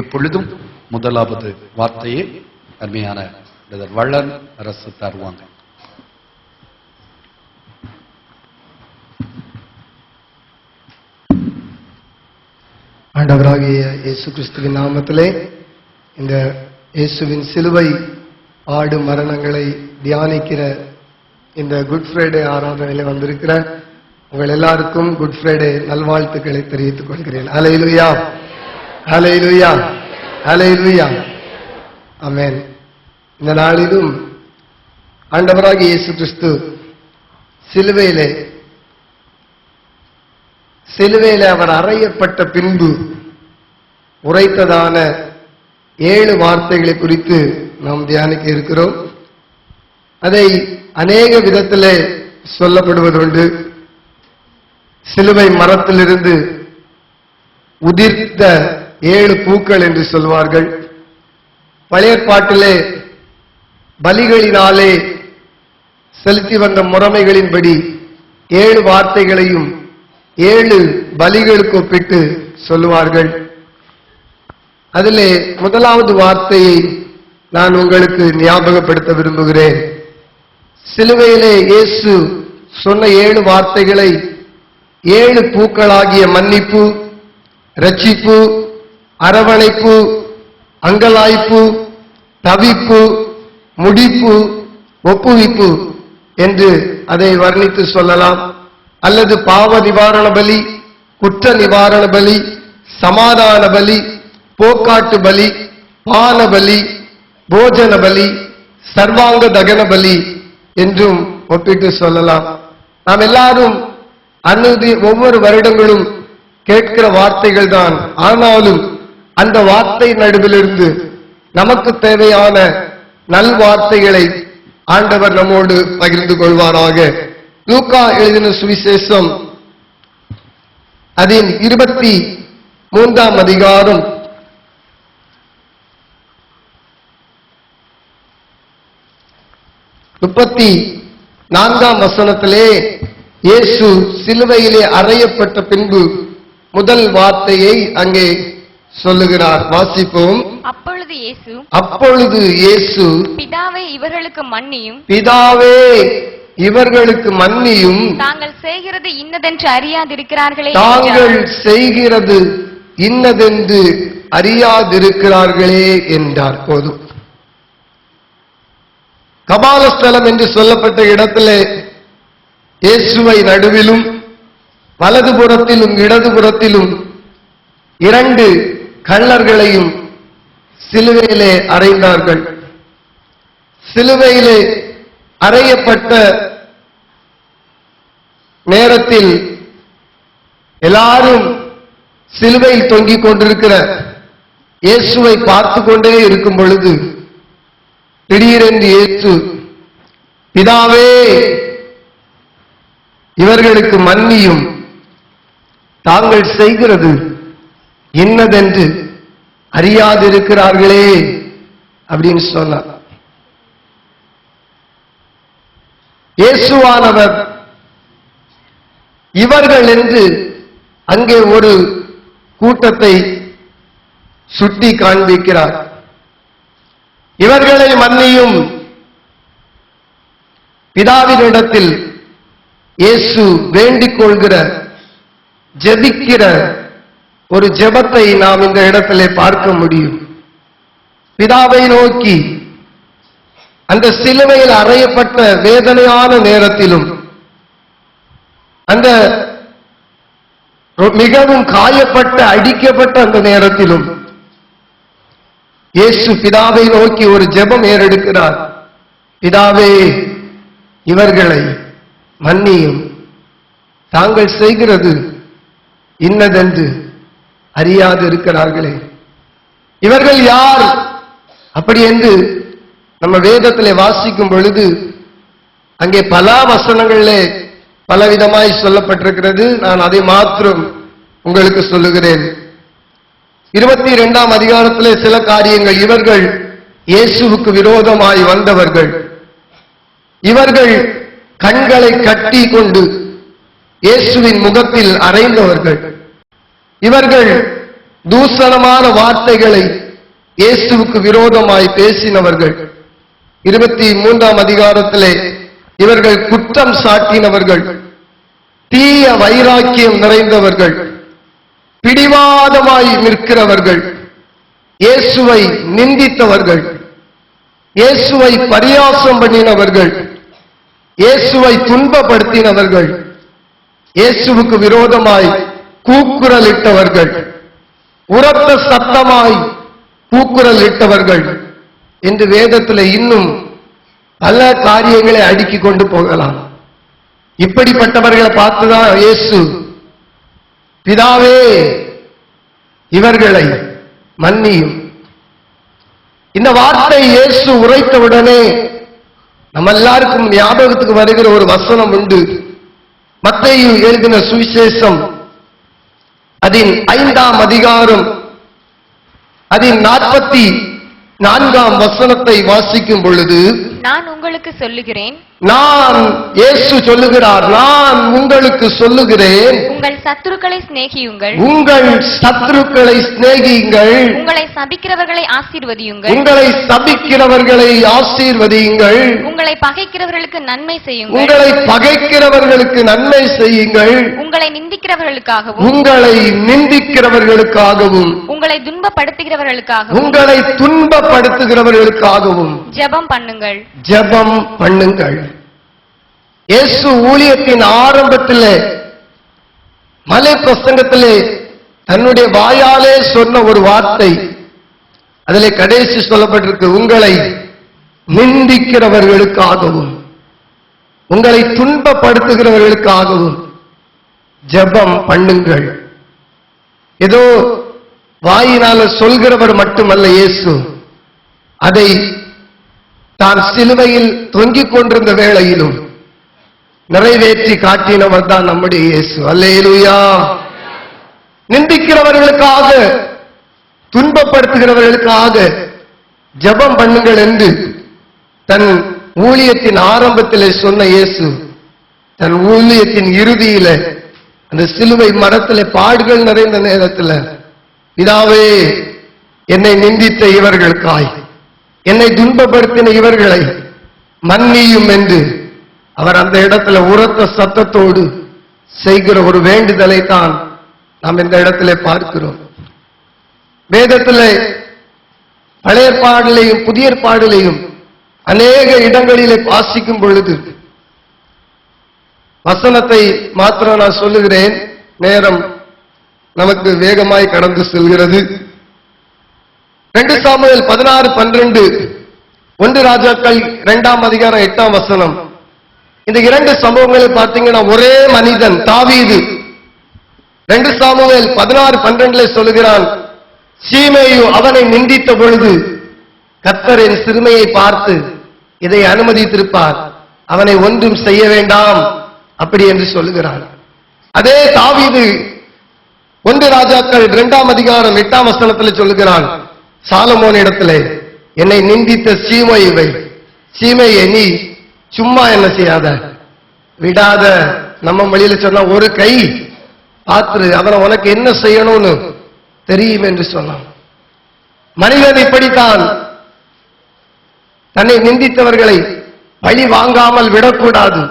இப்பொழுதும் முதலாவது வார்த்தையை அருமையான வளன் அரசு தருவாங்க. ஆண்டவராகிய இயேசு கிறிஸ்துவின் நாமத்திலே இந்த இயேசுவின் சிலுவை ஆடு மரணங்களை தியானிக்கிற இந்த குட் ஃப்ரைடே ஆராதனையில் வந்திருக்கிற உங்கள் எல்லாருக்கும் குட் ஃப்ரைடே நல்வாழ்த்துக்களை தெரிவித்துக் கொள்கிறேன். அலையிலுயா அலையிலுயா அலையிலுயா அமேன் இந்த நாளிலும் ஆண்டவராகி இயேசு கிறிஸ்து சிலுவையிலே சிலுவையில அவர் அறையப்பட்ட பின்பு உரைத்ததான ஏழு வார்த்தைகளை குறித்து நாம் தியானிக்க இருக்கிறோம். அதை அநேக விதத்திலே சொல்லப்படுவதுண்டு சிலுவை மரத்திலிருந்து உதிர்த்த ஏழு பூக்கள் என்று சொல்வார்கள். பழைய பாட்டிலே பலிகளினாலே செலுத்தி வந்த முறைமைகளின்படி ஏழு வார்த்தைகளையும் ஏழு பலிகளுக்கு ஒப்பிட்டு சொல்லுவார்கள் அதிலே முதலாவது வார்த்தையை நான் உங்களுக்கு ஞாபகப்படுத்த விரும்புகிறேன். சிலுவையிலே இயேசு சொன்ன ஏழு வார்த்தைகளை ஏழு பூக்களாகிய மன்னிப்பு ரட்சிப்பு அரவணைப்பு அங்கலாய்ப்பு தவிப்பு முடிப்பு ஒப்புவிப்பு என்று அதை வர்ணித்து சொல்லலாம். அல்லது பாவ நிவாரண பலி குற்ற நிவாரண பலி சமாதான பலி போக்காட்டு பலி பான பலி போஜன பலி சர்வாங்க தகன பலி என்றும் ஒப்பிட்டு சொல்லலாம். நாம் எல்லாரும் அன்னுதி ஒவ்வொரு வருடங்களும் கேட்கிற வார்த்தைகள் தான் ஆனாலும் அந்த வார்த்தை நடுவிலிருந்து நமக்கு தேவையான நல் வார்த்தைகளை ஆண்டவர் நம்மோடு பகிர்ந்து கொள்வாராக. லூக்கா எழுதின சுவிசேஷம் அதன் இருபத்தி மூன்றாம் அதிகாரம். முப்பத்தி நான்காம் வசனத்திலே இயேசு சிலுவையிலே அறையப்பட்ட பின்பு முதல் வார்த்தையை அங்கே சொல்லுகிறார் வாசிப்போம். அப்பொழுது இயேசு அப்பொழுது இயேசு பிதாவே இவர்களுக்கு மன்னியும். பிதாவே இவர்களுக்கு மன்னியும். தாங்கள் செய்கிறது இன்னதென்று அறியாதிருக்கிறார்களே தாங்கள். செய்கிறது இன்னதென்று அறியாதிருக்கிறார்களே என்றார். போதும். கபாலஸ்தலம் என்று சொல்லப்பட்ட இடத்திலே இயேசுவை நடுவிலும் வலதுபுறத்திலும் இடதுபுறத்திலும் இரண்டு கள்ளர்களையும் சிலுவையிலே அறைந்தார்கள். சிலுவையிலே அறையப்பட்ட நேரத்தில் எல்லாரும் சிலுவையில் தொங்கிக் கொண்டிருக்கிற இயேசுவை பார்த்து கொண்டே இருக்கும் பொழுது திடீரென்று இயேசு பிதாவே இவர்களுக்கு மன்னியும் தாங்கள் செய்கிறது. இன்னதென்று அறியாதிருக்கிறார்களே அப்படின்னு சொன்னார். இயேசுவானவர் இவர்கள் என்று அங்கே ஒரு கூட்டத்தை சுட்டி காண்பிக்கிறார். இவர்களை மன்னியும் பிதாவினிடத்தில் இயேசு வேண்டிக் கொள்கிற ஜெபிக்கிற ஒரு ஜெபத்தை நாம் இந்த இடத்திலே பார்க்க முடியும். பிதாவை நோக்கி அந்த சிலுவையில் அறையப்பட்ட வேதனையான நேரத்திலும் அந்த மிகவும் காயப்பட்ட அடிக்கப்பட்ட அந்த நேரத்திலும் இயேசு பிதாவை நோக்கி ஒரு ஜெபம் ஏறெடுக்கிறார். பிதாவே இவர்களை மன்னியும். தாங்கள் செய்கிறது இன்னதென்று அறியாது இருக்கிறார்களே. இவர்கள் யார்? அப்படி என்று நம்ம வேதத்திலே வாசிக்கும் பொழுது அங்கே பல வசனங்களிலே பலவிதமாய் சொல்லப்பட்டிருக்கிறது. நான் அதை மாத்திரம் உங்களுக்கு சொல்லுகிறேன். இருபத்தி இரண்டாம் அதிகாரத்திலே சில காரியங்கள் இவர்கள் இயேசுவுக்கு விரோதமாய் வந்தவர்கள். இவர்கள் கண்களை கட்டி கொண்டு இயேசுவின் முகத்தில் அறைந்தவர்கள். இவர்கள் தூசணமான வார்த்தைகளை இயேசுவுக்கு விரோதமாய் பேசினவர்கள். இருபத்தி மூன்றாம் அதிகாரத்திலே இவர்கள் குற்றம் சாட்டினவர்கள். தீய வைராக்கியம் நிறைந்தவர்கள். பிடிவாதமாய் நிற்கிறவர்கள். இயேசுவை நிந்தித்தவர்கள். இயேசுவை பரியாசம் பண்ணினவர்கள். இயேசுவை துன்பப்படுத்தினவர்கள். இயேசுவுக்கு விரோதமாய் கூக்குரலிட்டவர்கள். உரத்த சத்தமாய் கூக்குரலிட்டவர்கள். என்று வேதத்தில் இன்னும் பல காரியங்களை அடுக்கி கொண்டு போகலாம். இப்படிப்பட்டவர்களை பார்த்துதான் இயேசு பிதாவே இவர்களை மன்னியும். இந்த வார்த்தை இயேசு உரைத்தவுடனே நம்ம எல்லாருக்கும் ஞாபகத்துக்கு வருகிற ஒரு வசனம் உண்டு. மத்தையும் எழுதின சுவிசேஷம் அதன் ஐந்தாம் அதிகாரம் அதன் நாற்பத்தி நான்காம் வசனத்தை வாசிக்கும் பொழுது நான் உங்களுக்கு சொல்லுகிறேன் நான் இயேசு சொல்லுகிறார் நான் உங்களுக்கு சொல்லுகிறேன். உங்கள் சத்துருக்களை சிநேகியுங்கள். உங்கள் சத்துருக்களை சிநேகியுங்கள். உங்களை சபிக்கிறவர்களை ஆசீர்வதியுங்கள். உங்களை சபிக்கிறவர்களை ஆசீர்வதியுங்கள். உங்களை பகைக்கிறவர்களுக்கு நன்மை செய்யுங்கள். உங்களை பகைக்கிறவர்களுக்கு நன்மை செய்யுங்கள். உங்களை நிந்திக்கிறவர்களுக்காகவும். உங்களை நிந்திக்கிறவர்களுக்காகவும். உங்களை துன்பப்படுத்துகிறவர்களுக்காகவும். உங்களை துன்பப்படுத்துகிறவர்களுக்காகவும். ஜெபம் பண்ணுங்கள். ஜெபம் பண்ணுங்கள். இயேசு ஊழியத்தின் ஆரம்பத்தில் மலை பிரசங்கத்திலே தன்னுடைய வாயாலே சொன்ன ஒரு வார்த்தை. அதிலே கடைசி சொல்லப்பட்டிருக்கு உங்களை நிந்திக்கிறவர்களுக்காகவும் உங்களை துன்பப்படுத்துகிறவர்களுக்காகவும் ஜெபம் பண்ணுங்கள். ஏதோ வாயினால சொல்கிறவர் மட்டுமல்ல இயேசு. அதை தான் சிலுவையில் தொங்கிக் கொண்டிருந்த வேளையிலும் நிறைவேற்றி காட்டினவர் தான் நம்முடைய இயேசு. அல்லேலூயா. நிந்திக்கிறவர்களுக்காக துன்பப்படுத்துகிறவர்களுக்காக ஜெபம் பண்ணுங்கள் என்று தன் ஊழியத்தின் ஆரம்பத்திலே சொன்ன இயேசு தன் ஊழியத்தின் இறுதியில அந்த சிலுவை மரத்துல பாடுகள் நிறைந்த நேரத்துல இதாவே என்னை நிந்தித்த இவர்களுக்காய் என்னை துன்பப்படுத்தின இவர்களை மன்னியும் என்று அவர் அந்த இடத்துல உரத்த சத்தத்தோடு செய்கிற ஒரு வேண்டுதலை தான் நாம் இந்த இடத்துல பார்க்கிறோம். வேதத்தில் பழைய பாடலையும் புதிய பாடலையும் அநேக இடங்களிலே வாசிக்கும் பொழுது வசனத்தை மாத்திரம் நான் சொல்லுகிறேன். நேரம் நமக்கு வேகமாய் கடந்து செல்கிறது. ரெண்டு சாமுவேல் பதினாறு பன்னிரண்டு ஒன்று ராஜாக்கள் இரண்டாம் அதிகாரம் எட்டாம் வசனம். இந்த இரண்டு சம்பவங்களை பார்த்தீங்கன்னா ஒரே மனிதன் தாவீது. ரெண்டு சாமுவேல் பதினாறு பன்னிரண்டுல சொல்லுகிறான் சீமையு அவனை நிந்தித்த பொழுது கத்தரின் சிறுமையை பார்த்து இதை அனுமதித்திருப்பார் அவனை ஒன்றும் செய்ய வேண்டாம் அப்படி என்று சொல்லுகிறான் அதே தாவீது ஒன்று ராஜாக்கள் இரண்டாம் அதிகாரம் எட்டாம் வசனத்தில் சொல்லுகிறான் சாலமோன் இடத்திலே என்னை நிந்தித்த சீமையை சீமையை நீ சும்மா என்ன செய்யாத? விடாத. நம்ம மொழியில சொன்னா ஒரு கை. பாத்துரு அவனை உனக்கு என்ன செய்யணும்னு தெரியும் என்று சொன்னான். மனிதன் இப்படித்தான். தன்னை நிந்தித்தவர்களை பழி வாங்காமல் விடக்கூடாது.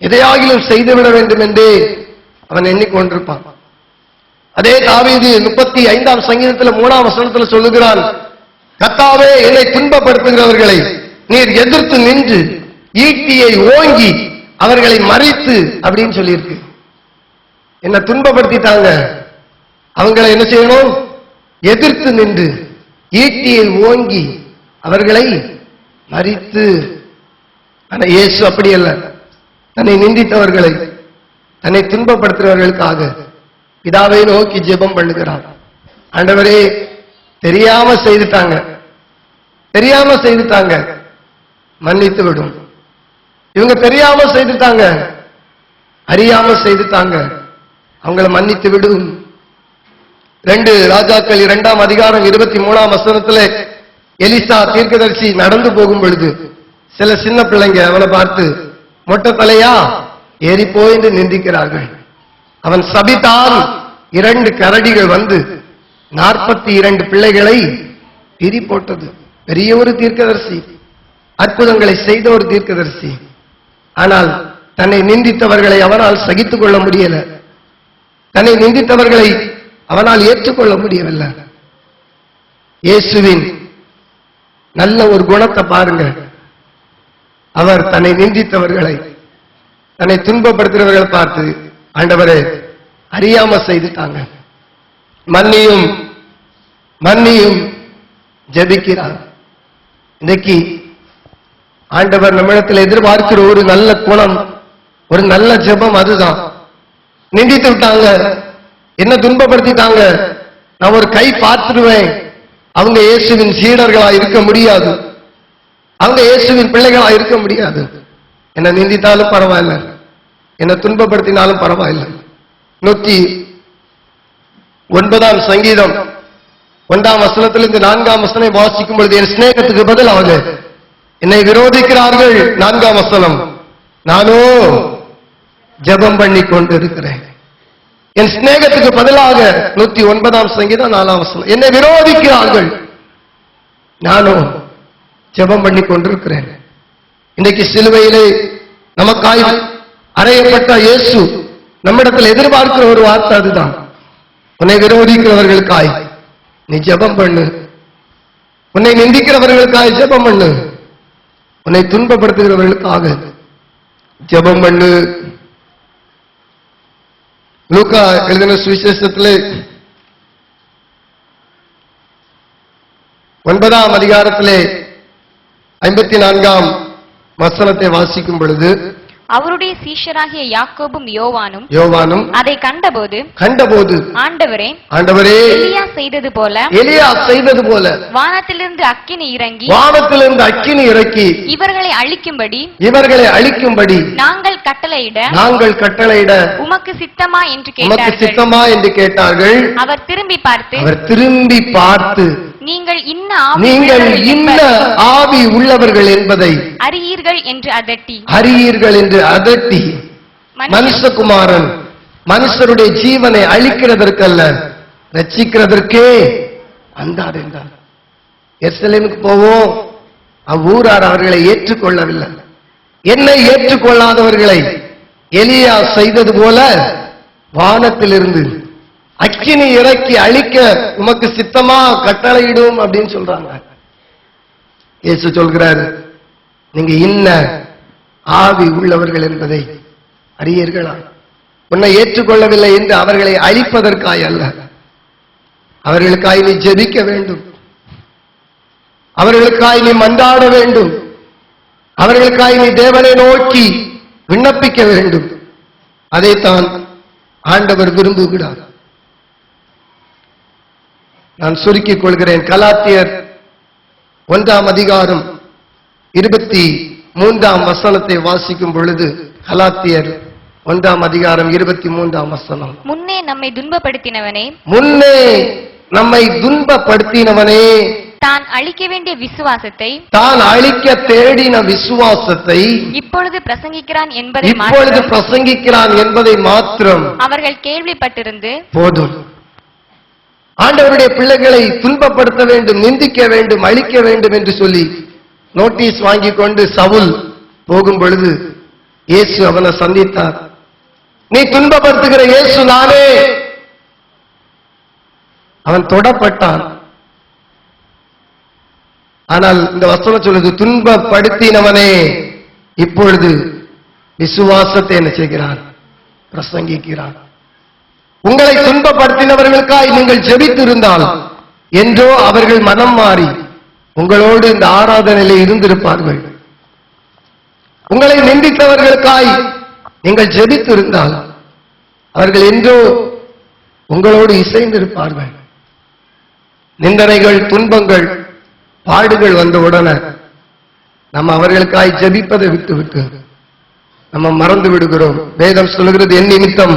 எதையாகிலும் செய்துவிட வேண்டும் என்றே அவன் எண்ணிக்கொண்டிருப்பான். அதே தாவீது முப்பத்தி ஐந்தாம் சங்கீதத்தில் மூணாம் வசனத்துல சொல்லுகிறான் கத்தாவே என்னை துன்பப்படுத்துகிறவர்களை நீர் எதிர்த்து நின்று ஈட்டியை ஓங்கி அவர்களை மறித்து அப்படின்னு சொல்லியிருக்கு. என்ன துன்பப்படுத்திட்டாங்க. அவங்களை என்ன செய்யணும்? எதிர்த்து நின்று ஈட்டியை ஓங்கி அவர்களை மறித்து. ஆனா இயேசு அப்படி அல்ல. தன்னை நிந்தித்தவர்களை தன்னை துன்பப்படுத்துகிறவர்களுக்காக பிதாவை நோக்கி ஜெபம் பண்ணுகிறார். ஆண்டவரே தெரியாம செய்துட்டாங்க. தெரியாம செய்துட்டாங்க. மன்னித்து விடும் இவங்க தெரியாம செய்துட்டாங்க. அறியாம செய்துட்டாங்க. அவங்கள மன்னித்து விடும் ரெண்டு ராஜாக்கள் இரண்டாம் அதிகாரம் இருபத்தி மூணாம் வசனத்துல எலிசா தீர்க்கதரிசி நடந்து போகும் பொழுது சில சின்ன பிள்ளைங்க அவனை பார்த்து மொட்டை தலையா? ஏறி போயின்னு நிந்திக்கிறார்கள். அவன் சபித்தான் இரண்டு கரடிகள் வந்து நாற்பத்தி இரண்டு பிள்ளைகளை பிரி போட்டது பெரிய ஒரு தீர்க்கதரிசி. அற்புதங்களை செய்த ஒரு தீர்க்கதரிசி. ஆனால் தன்னை நிந்தித்தவர்களை அவனால் சகித்துக் கொள்ள முடியல. தன்னை நிந்தித்தவர்களை அவனால் ஏற்றுக்கொள்ள முடியவில்லை. இயேசுவின் நல்ல ஒரு குணத்தை பாருங்க. அவர் தன்னை நிந்தித்தவர்களை தன்னை துன்பப்படுத்துகிறவர்களை பார்த்து ஆண்டவரே அறியாம செய்துட்டாங்க. மன்னியும் மன்னியும் ஜபிக்கிறார். இன்னைக்கு ஆண்டவர் நம்மிடத்தில் எதிர்பார்க்கிற ஒரு நல்ல குணம் ஒரு நல்ல ஜெபம் அதுதான். நிந்தித்து விட்டாங்க. என்ன துன்பப்படுத்திட்டாங்க? நான் ஒரு கை பார்த்துடுவேன். அவங்க இயேசுவின் சீடர்களா இருக்க முடியாது. அவங்க இயேசுவின் பிள்ளைகளா இருக்க முடியாது. என்ன நிந்தித்தாலும் பரவாயில்ல. என்ன துன்பப்படுத்தினாலும் பரவாயில்ல. நூத்தி ஒன்பதாம் சங்கீதம் ஒன்றாம் வசனத்திலிருந்து நான்காம் வசனை வாசிக்கும் பொழுது என் சிநேகத்துக்கு அவங்க என்னை விரோதிக்கிறார்கள். நான்காம் வசனம். நானோ ஜெபம் பண்ணி கொண்டு இருக்கிறேன் என் சிநேகத்துக்கு பதிலாக நூத்தி ஒன்பதாம் சங்கீதம் நாலாம் வசனம். என்னை விரோதிக்கிறார்கள். நானும் ஜெபம் பண்ணி கொண்டிருக்கிறேன் இன்னைக்கு சிலுவையிலே நமக்காய் அறையப்பட்ட இயேசு நம்மிடத்தில் எதிர்பார்க்கிற ஒரு வார்த்தை அதுதான். உன்னை விரோதிக்கிறவர்களுக்காய் நீ ஜெபம் பண்ணு. உன்னை நிந்திக்கிறவர்களுக்காய் ஜெபம் பண்ணு. உன்னை துன்பப்படுத்துகிறவர்களுக்காக. ஜெபம் பண்ணு. லூக்கா எழுதின சுவிசேஷத்தில் ஒன்பதாம் அதிகாரத்திலே ஐம்பத்தி நான்காம் வசனத்தை வாசிக்கும் பொழுது அவருடைய சீஷராகிய யாக்கோபும் யோவானும் யோவானும் அதை கண்டபோது கண்டபோது ஆண்டவரே ஆண்டவரே எலியா செய்தது போல எலியா செய்தது போல வானத்திலிருந்து அக்கினி இறங்கி வானத்திலிருந்து அக்கினி இறக்கி இவர்களை அழிக்கும்படி இவர்களை அழிக்கும்படி நாங்கள் கட்டளையிட நாங்கள் கட்டளையிட உமக்கு சித்தமா என்று கேட்டார்கள். சித்தமா என்று கேட்டார்கள். அவர் திரும்பி பார்த்து அவர் திரும்பி பார்த்து நீங்கள் இன்ன ஆவி நீங்கள் உள்ளவர்கள் இன்ன என்பதை ஆவி உள்ளவர்கள் என்பதை அறியீர்கள் என்று அதட்டி. அறியீர்கள் என்று அதட்டி. மனுஷ- மனுஷகுமாரன் மனுஷருடைய ஜீவனை அழிக்கிறதற்கல்ல ரட்சிக்கிறதற்கே வந்தார் என்றார். எருசலேமுக்கு போவோம். அவ்வூரார் அவர்களை ஏற்றுக்கொள்ளவில்லை. என்னை ஏற்றுக்கொள்ளாதவர்களை எலியா செய்தது போல வானத்திலிருந்து அக்கினி இறக்கி அழிக்க உமக்கு சித்தமா கட்டளையிடும் அப்படின்னு சொல்றாங்க. இயேசு சொல்கிறாரு நீங்க இன்ன ஆவி உள்ளவர்கள் என்பதை அறியீர்களா? உன்னை ஏற்றுக்கொள்ளவில்லை என்று அவர்களை அழிப்பதற்காய் அல்ல. அவர்களுக்காய் நீ ஜெபிக்க வேண்டும். அவர்களுக்காய் நீ மன்றாட வேண்டும். அவர்களுக்காய் நீ தேவனை நோக்கி விண்ணப்பிக்க வேண்டும். அதைத்தான் ஆண்டவர் விரும்புகிறார். நான் சுருக்கிக் கொள்கிறேன். கலாத்தியர் ஒன்றாம் அதிகாரம் இருபத்தி மூன்றாம் வசனத்தை வாசிக்கும் பொழுது கலாத்தியர் ஒன்றாம் அதிகாரம் இருபத்தி மூன்றாம் வசனம். முன்னே நம்மை துன்பப்படுத்தினவனே. முன்னே நம்மை துன்பப்படுத்தினவனே. தான் அழிக்க வேண்டிய விசுவாசத்தை. தான் அழிக்க தேடின விசுவாசத்தை. இப்பொழுது பிரசங்கிக்கிறான் என்பதை இப்பொழுது பிரசங்கிக்கிறான் என்பதை மாத்திரம் அவர்கள் கேள்விப்பட்டிருந்து போதும். ஆண்டவருடைய பிள்ளைகளை துன்பப்படுத்த வேண்டும் நிந்திக்க வேண்டும் அழிக்க வேண்டும் என்று சொல்லி நோட்டீஸ் வாங்கி கொண்டு சவுல் போகும் பொழுது இயேசு அவனை சந்தித்தார். நீ துன்பப்படுத்துகிற இயேசு நானே. அவன் தொடப்பட்டான். ஆனால் இந்த வசனம் சொல்லுது துன்பப்படுத்தினவனே. இப்பொழுது விசுவாசத்தை என்ன செய்கிறான்? பிரசங்கிக்கிறான். உங்களை துன்பப்படுத்தினவர்களுக்காய் நீங்கள் ஜெபித்திருந்தால் என்றோ அவர்கள் மனம் மாறி உங்களோடு இந்த ஆராதனையிலே இருந்திருப்பார்கள். உங்களை நிந்தித்தவர்களுக்காய் நீங்கள் ஜெபித்திருந்தால் அவர்கள் என்றோ உங்களோடு இசைந்திருப்பார்கள். நிந்தனைகள் துன்பங்கள் பாடுகள் வந்தவுடனே நம்ம அவர்களுக்காய் ஜெபிப்பதை விட்டுவிட்டு நம்ம மறந்து விடுகிறோம். வேதம் சொல்லுகிறது என் நிமித்தம்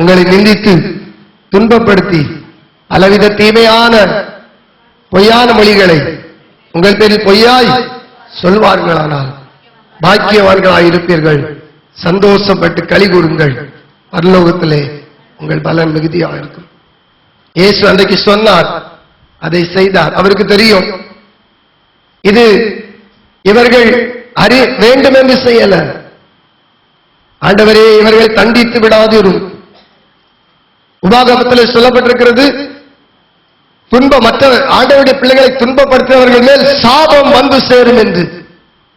உங்களை நிந்தித்து துன்பப்படுத்தி பலவித தீமையான பொய்யான மொழிகளை உங்கள் பேரில் பொய்யாய் சொல்வார்களானால் பாக்கியவான்களாய் இருப்பீர்கள். சந்தோஷப்பட்டு களி கூறுங்கள். பரலோகத்திலே உங்கள் பலன் மிகுதியாக இருக்கும். இயேசு அன்றைக்கு சொன்னார் அதை செய்தார். அவருக்கு தெரியும் இது இவர்கள் அறி வேண்டும் என்று செய்யல. ஆண்டவரே இவர்கள் தண்டித்து விடாதிரும். உபாகமத்தில் சொல்லப்பட்டிருக்கிறது துன்ப மற்ற ஆண்டவருடைய பிள்ளைகளை துன்பப்படுத்தினவர்கள் மேல் சாபம் வந்து சேரும் என்று.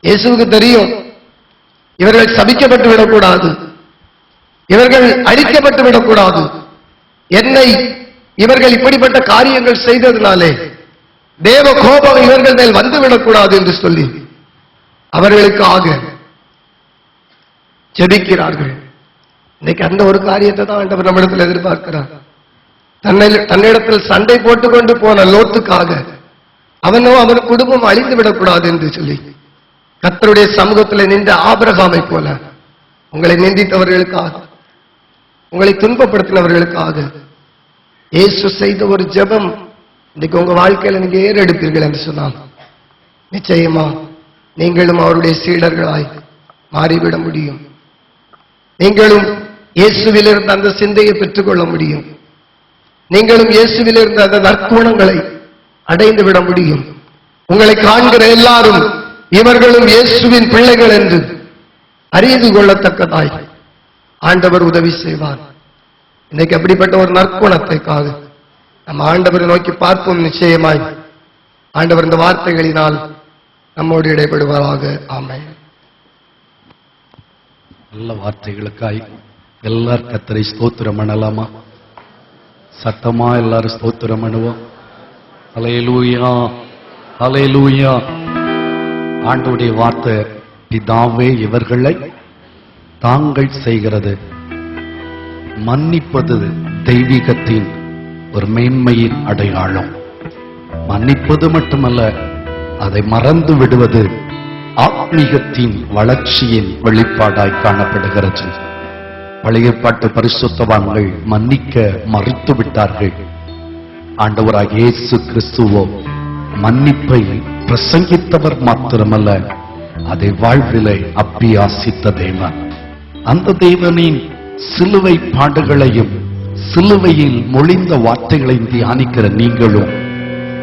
இயேசுவுக்கு தெரியும் இவர்கள் சபிக்கப்பட்டு விடக்கூடாது. இவர்கள் அழிக்கப்பட்டு விடக்கூடாது. என்னை இவர்கள் இப்படிப்பட்ட காரியங்கள் செய்ததினாலே தேவ கோபம் இவர்கள் மேல் வந்து விடக்கூடாது என்று சொல்லி அவர்களுக்காக ஜெபிக்கிறார்கள். இன்னைக்கு அந்த ஒரு காரியத்தை தான் ஆண்டவர் நம்மிடத்தில் எதிர்பார்க்கிறார். தன்னை தன்னிடத்தில் சண்டை போட்டுக்கொண்டு போன லோத்துக்காக அவனோ அவன் குடும்பம் அழிந்து விடக்கூடாது என்று சொல்லி கத்தருடைய சமூகத்தில் நின்ற ஆபரகாமை போல உங்களை நிந்தித்தவர்களுக்காக உங்களை துன்பப்படுத்தினவர்களுக்காக இயேசு செய்த ஒரு ஜெபம் இன்னைக்கு உங்க வாழ்க்கையில நீங்க ஏறெடுப்பீர்கள் என்று சொன்னால் நிச்சயமா நீங்களும் அவருடைய சீடர்களாய் மாறிவிட முடியும். நீங்களும் இயேசுவிலிருந்து அந்த சிந்தையை பெற்றுக்கொள்ள முடியும். நீங்களும் இயேசுவிலிருந்து அந்த நற்குணங்களை அடைந்து விட முடியும். உங்களை காண்கிற எல்லாரும் இவர்களும் இயேசுவின் பிள்ளைகள் என்று அறிந்து கொள்ளத்தக்கதாய் ஆண்டவர் உதவி செய்வார். இன்னைக்கு அப்படிப்பட்ட ஒரு நற்குணத்தைக்காக நம்ம ஆண்டவரை நோக்கி பார்ப்போம் நிச்சயமாய். ஆண்டவர் இந்த வார்த்தைகளினால் நம்மோடு இடைபடுவாராக ஆமை நல்ல வார்த்தைகளுக்காய் எல்லாரும் கத்தரை ஸ்தோத்திரம் பண்ணலாமா? சத்தமா எல்லாரும் ஸ்தோத்திரம் பண்ணுவோம். அலையலூயா அலையலூயா ஆண்டோடைய வார்த்தை பிதாவே இவர்களை தாங்கள் செய்கிறது. மன்னிப்பது தெய்வீகத்தின் ஒரு மேன்மையின் அடையாளம். மன்னிப்பது மட்டுமல்ல அதை மறந்து விடுவது ஆத்மீகத்தின் வளர்ச்சியின் வெளிப்பாடாய் காணப்படுகிறது. பழைய பாட்டு பரிசுத்தவான்கள் மன்னிக்க மறுத்து விட்டார்கள் ஆண்டவராக இயேசு கிறிஸ்துவோ மன்னிப்பை பிரசங்கித்தவர் மாத்திரமல்ல அதை வாழ்விலை அப்பியாசித்த தேவன். அந்த தேவனின் சிலுவை பாடுகளையும் சிலுவையில் மொழிந்த வார்த்தைகளையும் தியானிக்கிற நீங்களும்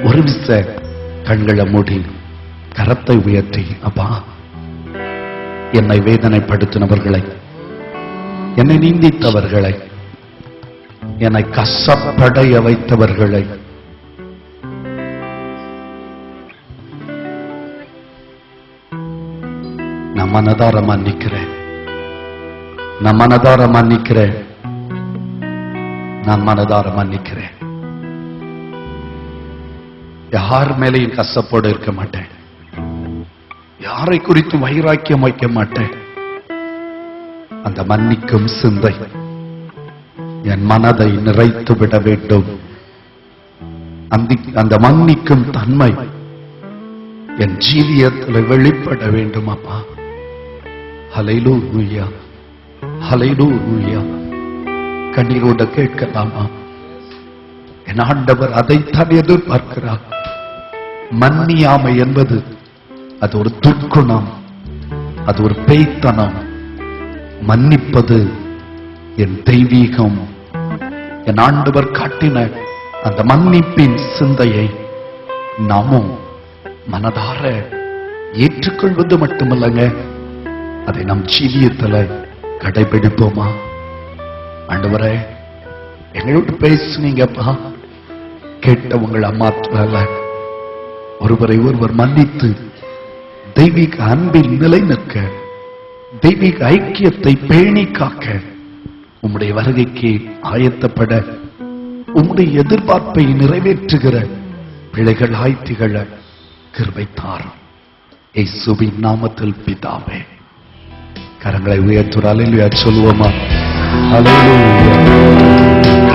ஒரு விச கண்களை மூடி கரத்தை உயர்த்தி அப்பா என்னை வேதனைப்படுத்தினவர்களை என்னை நீந்தித்தவர்களை என்னை கசப்படைய வைத்தவர்களை நான் மனதார மன்னிக்கிறேன். நான் மனதார மன்னிக்கிறேன். நான் மனதார மன்னிக்கிறேன். யார் மேலேயும் கசப்போடு இருக்க மாட்டேன். யாரை குறித்து வைராக்கியம் வைக்க மாட்டேன். அந்த மன்னிக்கும் சிந்தை. என் மனதை நிறைத்து விட வேண்டும். அந்த- மன்னிக்கும் தன்மை என் ஜீவியத்தில் வெளிப்பட வேண்டும் அப்பா. ஹலைலூயா நூயா கண்ணீரோட கேட்கலாமா என் ஆண்டவர் அதைத்தான் எதிர்பார்க்கிறார். மன்னியாமை என்பது அது ஒரு துர்க்குணம் அது ஒரு பேய்த்தனம். மன்னிப்பது என் தெய்வீகம். என் ஆண்டவர் காட்டின அந்த மன்னிப்பின் சிந்தையை நாமும் மனதார ஏற்றுக்கொள்வது மட்டுமல்லங்க. அதை நம் ஜீவியத்துல கடைபிடிப்போமா? ஆண்டவரே எங்களோட பேசுனீங்கப்பா. கேட்டவங்களை மாற்றல ஒருவரை ஒருவர் மன்னித்து தெய்வீக அன்பில் நிலை நிற்க தெய்வீக ஐக்கியத்தை பேணி காக்க உம்முடைய வருகைக்கு ஆயத்தப்பட உம்முடைய எதிர்பார்ப்பை நிறைவேற்றுகிற பிள்ளைகளாய் திகழ கிருபை தாரும் இயேசுவின் நாமத்தில் பிதாவே. கரங்களை உயர்த்துறாலில் சொல்லுவோமா ஹalleluya